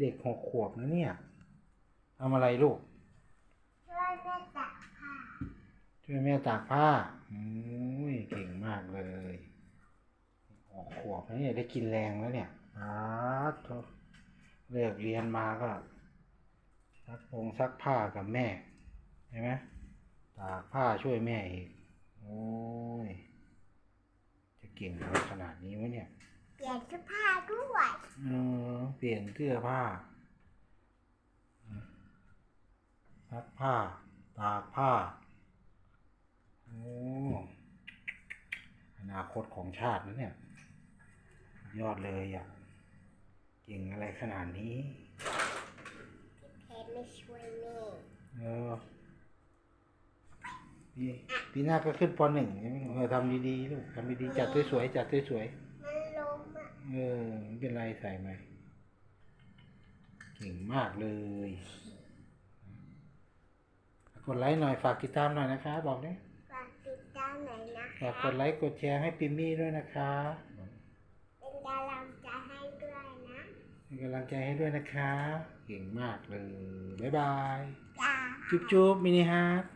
เด็กหกขวบนะเนี่ยทำอะไรลูก ช่วยแม่ตักผ้า ช่วยแม่ตากผ้าโอ้ยเก่งมากเลยหกขวบนะเนี่ยได้กินแรงแล้วเนี่ยอ้าวโถ่เลิกเรียนมาก็ซักพงซักผ้ากับแม่ใช่ไหมตากผ้าช่วยแม่อีกโอ้ยจะเก่งขนาดนี้วะเนี่ยเปลี่ยนเสื้อผ้าด้วยออเป ลี่ยนเสื้อผ้าซักผ้า ตากผ้า โอ้อนาคตของชาตินะเนี่ย ยอดเลยอะเก่งอะไรขนาดนี้เพชรไม่ช่วยแม่เออปีปีหน้าก็ขึ้นปหนึ่งเออทำดีๆลูกทำดีๆจัดสวยๆจัดสวยๆมันล้มอะเออไม่เป็นไรใส่ไหม เก่งมากเลยกดไลค์หน่อยฝากติดตามหน่อยนะคะ บอกเนี่ยฝากติดตามหน่อยนะฝากคะกดไลค์กดแชร์ให้ปิมมี่ด้วยนะคะ เป็นกำลังใจให้ด้วยนะเป็นกำลังใจให้ด้วยนะคะ เก่งมากเลย บ๊ายบายจ้าจุ๊บจุ๊บมินิฮาร์ดอืม